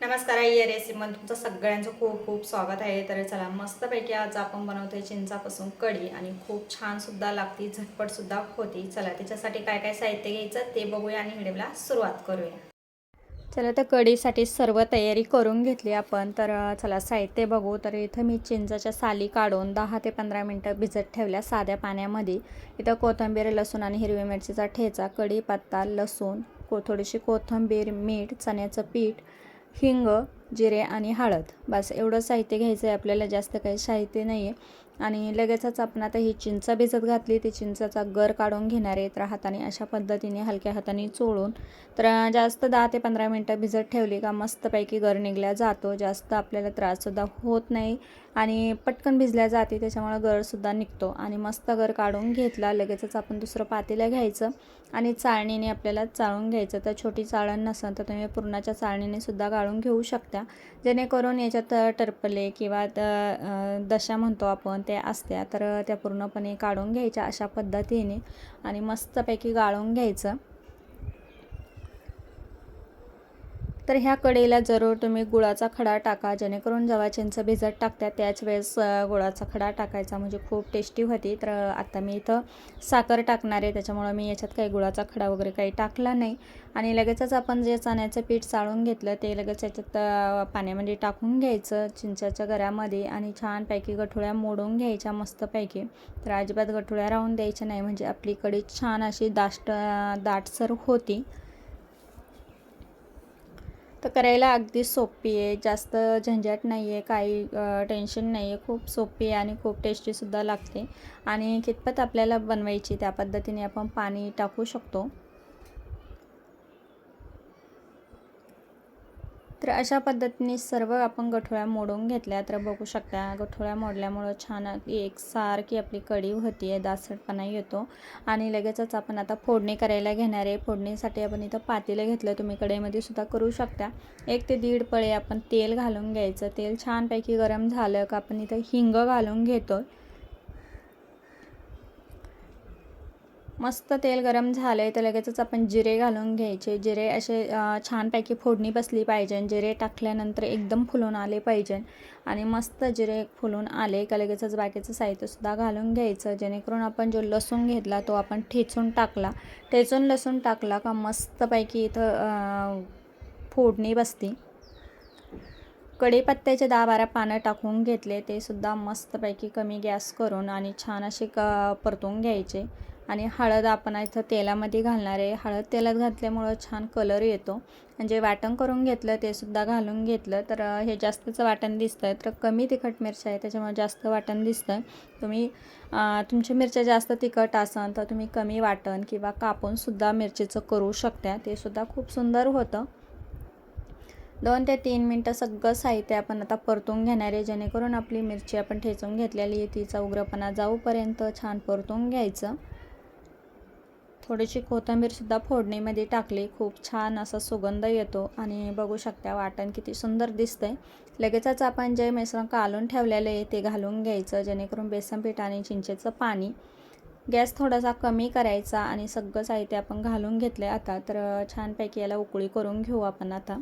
नमस्कार आई या रेसिपीमध्ये तुमचं सगळ्यांचं खूप खूप स्वागत आहे. तर चला मस्तपैकी आज आपण बनवतोय चिंचापासून कढी आणि खूप छानसुद्धा लागती झटपटसुद्धा होती. चला त्याच्यासाठी काय काय साहित्य घ्यायचं ते बघूया आणि व्हिडिओला सुरुवात करूया. चला तर कढीसाठी सर्व तयारी करून घेतली आपण. तर चला साहित्य बघू. तर इथं मी चिंचाच्या साली काढून दहा ते पंधरा मिनटं भिजत ठेवल्या साध्या पाण्यामध्ये. इथं कोथिंबीर लसूण आणि हिरवी मिरचीचा ठेचा कढीपत्ता लसूण को थोडीशी कोथिंबीर मीठ चण्याचं पीठ हिंग जिरे आणि हळद. बस एवढं साहित्य घ्यायचं आहे आपल्याला जास्त काही साहित्य नाही आहे आणि लगेचच आपण आता ही चिंच भिजत घातली. ती चिंचाचा गर काढून घेणार आहे तर हाताने अशा पद्धतीने हलक्या हाताने चोळून. तर जास्त दहा ते पंधरा मिनटं भिजत ठेवली का मस्तपैकी गर निघल्या जातो. जास्त आपल्याला त्राससुद्धा होत नाही. आणि पटकन भिजल्या जाते त्याच्यामुळं गरसुद्धा निघतो. आणि मस्त गर काढून घेतला लगेचच आपण दुसरं पातेलं घ्यायचं. आणि चाळणीने आपल्याला चाळून घ्यायचं. तर छोटी चाळण नसेल तर तुम्ही पूर्णाच्या चाळणीने सुद्धा गाळून घेऊ शकता. जेणेकरून याच्यात टरपले किंवा दशा म्हणतो आपण त्या असत्या. तर त्या पूर्णपणे काढून घ्यायच्या अशा पद्धतीने आणि मस्तपैकी गाळून घ्यायचं. तर ह्या कडेला जरूर तुम्ही गुळाचा खडा टाका जेणेकरून जेव्हा चिंच भिजत टाकत्या त्याच वेळेस गुळाचा खडा टाकायचा म्हणजे खूप टेस्टी होती. तर आता मी इथं साखर टाकणार आहे त्याच्यामुळं मी याच्यात काही गुळाचा खडा वगैरे काही टाकला नाही. आणि लगेचच आपण जे चण्याचं पीठ चाळून घेतलं ते लगेच याच्यात पाण्यामध्ये टाकून घ्यायचं चिंचाच्या गऱ्यामध्ये आणि छानपैकी गठोळ्या मोडून घ्यायच्या मस्तपैकी. तर अजिबात गठोळ्या राहून द्यायच्या नाही म्हणजे आपली कढी छान अशी दाष्ट दाटसर होती. तर करायला अगदी सोपी आहे. जास्त झंझट नाही आहे काही टेन्शन नाही आहे. खूप सोपी आहे आणि खूप टेस्टीसुद्धा लागते. आणि कितपत आपल्याला बनवायची त्या पद्धतीने आपण पाणी टाकू शकतो. तर अशा पद्धतीने सर्व आपण गठोळ्या मोडून घेतल्या. तर बघू शकता गठोळ्या मोडल्यामुळं छान एक सारखी आपली कढी होती आहे दासटपणा येतो. आणि लगेचच आपण आता फोडणी करायला घेणार आहे. फोडणीसाठी आपण इथं पातेलं घेतलं तुम्ही कढईमध्ये सुद्धा करू शकता. एक ते दीड पळे आपण तेल घालून घ्यायचं. तेल छानपैकी गरम झालं का आपण इथं हिंग घालून घेतो मस्त तेल गरम झालं आहे तर लगेचच आपण जिरे घालून घ्यायचे. जिरे असे छानपैकी फोडणी बसली पाहिजे. जिरे टाकल्यानंतर एकदम फुलून आले पाहिजे. आणि मस्त जिरे फुलून आले का लगेचच बाकीचं साहित्यसुद्धा घालून घ्यायचं. जेणेकरून आपण जो लसूण घेतला तो आपण ठेचून टाकला. ठेचून लसूण टाकला का मस्तपैकी इथं फोडणी बसते. कढीपत्त्याचे दहा बारा पानं टाकून घेतले. ते सुद्धा मस्तपैकी कमी गॅस करून आणि छान असे क परतून घ्यायचे. आणि हळद आपण इथं तेलामध्ये घालणार आहे. हळद तेलात घातल्यामुळं छान कलर येतो. म्हणजे वाटण करून घेतलं ते सुद्धा घालून घेतलं तर हे जास्तचं वाटण दिसतं आहे तर कमी तिखट मिरच्या आहे त्याच्यामुळे जास्त वाटण दिसतं आहे तुम्ही तुमच्या मिरच्या जास्त तिखट असन तर तुम्ही कमी वाटण किंवा कापूनसुद्धा मिरचीचं करू शकता. ते सुद्धा खूप सुंदर होतं. दोन ते तीन मिनटं सगळं साहित्य आपण आता परतून घेणार आहे. जेणेकरून आपली मिरची आपण ठेचून घेतलेली आहे तिचा उग्रपणा जाऊपर्यंत छान परतून घ्यायचं. थोडीशी कोथिंबीरसुद्धा फोडणीमध्ये टाकली. खूप छान असा सुगंध येतो आणि बघू शकता वाटण किती सुंदर दिसतंय. लगेचच आपण जे मिश्रण कालून ठेवलेलं आहे ते घालून घ्यायचं जेणेकरून बेसन पीठ आणि चिंचेचं पाणी. गॅस थोडासा कमी करायचा आणि सगळं साहित्य आपण घालून घेतलं आहे आता. तर छानपैकी याला उकळी करून घेऊ आपण आता.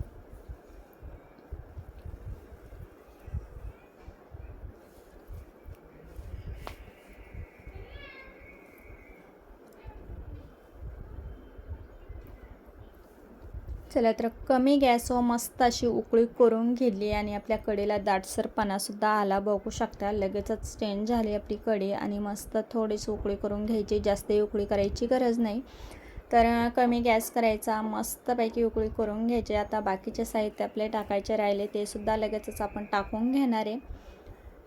चला तर कमी गॅसवर मस्त अशी उकळी करून घेतली आणि आपल्या कडेला दाटसरपणासुद्धा आला. बघू शकता लगेचच चेंज झाली आपली कढी आणि मस्त थोडीशी उकळी करून घ्यायची. जास्त उकळी करायची गरज नाही. तर कमी गॅस करायचा मस्तपैकी उकळी करून घ्यायची. आता बाकीचे साहित्य आपले टाकायचे राहिले ते सुद्धा लगेचच आपण टाकून घेणार आहे.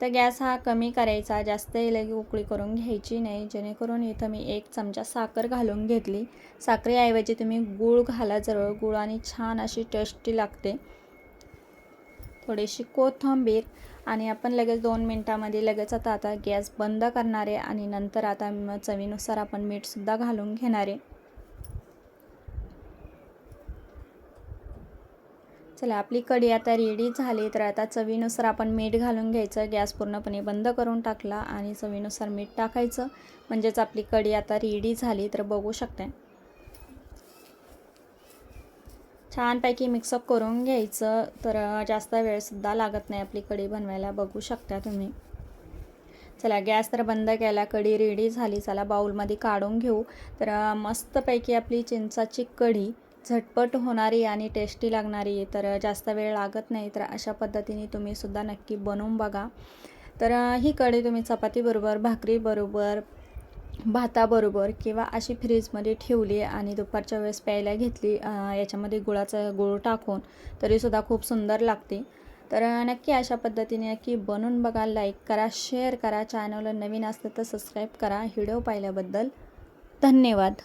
तर गॅस हा कमी करायचा जास्त लगे उकळी करून घ्यायची नाही. जेणेकरून इथं मी एक चमचा साखर घालून घेतली. साखरेऐवजी तुम्ही गूळ घाला जवळ गुळाने छान अशी टेस्टी लागते. थोडीशी कोथिंबीर आणि आपण लगेच दोन मिनटामध्ये लगेच आता आता गॅस बंद करणार आहे आणि नंतर आता चवीनुसार आपण मीठसुद्धा घालून घेणार. चला आपली कढी आता रेडी झाली. तर आता चवीनुसार आपण मीठ घालून घ्यायचं. गॅस पूर्णपणे बंद करून टाकला आणि चवीनुसार मीठ टाकायचं. म्हणजेच आपली कढी आता रेडी झाली. तर बघू शकते छानपैकी मिक्सअप करून घ्यायचं. तर जास्त वेळसुद्धा लागत नाही आपली कढी बनवायला. बघू शकता तुम्ही. चला गॅस तर बंद केला. कढी रेडी झाली. चला बाऊलमध्ये काढून घेऊ. तर मस्तपैकी आपली चिंचाची कढी झटपट होणारी आणि टेस्टी लागणारी तर जास्त वेळ लागत नाही तर अशा पद्धतीने तुम्ही सुद्धा नक्की बनवून बघा. तर ही कढी तुम्ही चपातीबरोबर भाकरीबरोबर भाताबरोबर किंवा अशी फ्रीजमध्ये ठेवली आणि दुपारच्या वेळेस प्यायला घेतली याच्यामध्ये गुळाचा गुळ टाकून तरीसुद्धा खूप सुंदर लागते. तर नक्की अशा पद्धतीने नक्की बनवून बघा लाईक करा शेअर करा चॅनलला नवीन असतं तर सबस्क्राईब करा. व्हिडिओ पाहिल्याबद्दल धन्यवाद.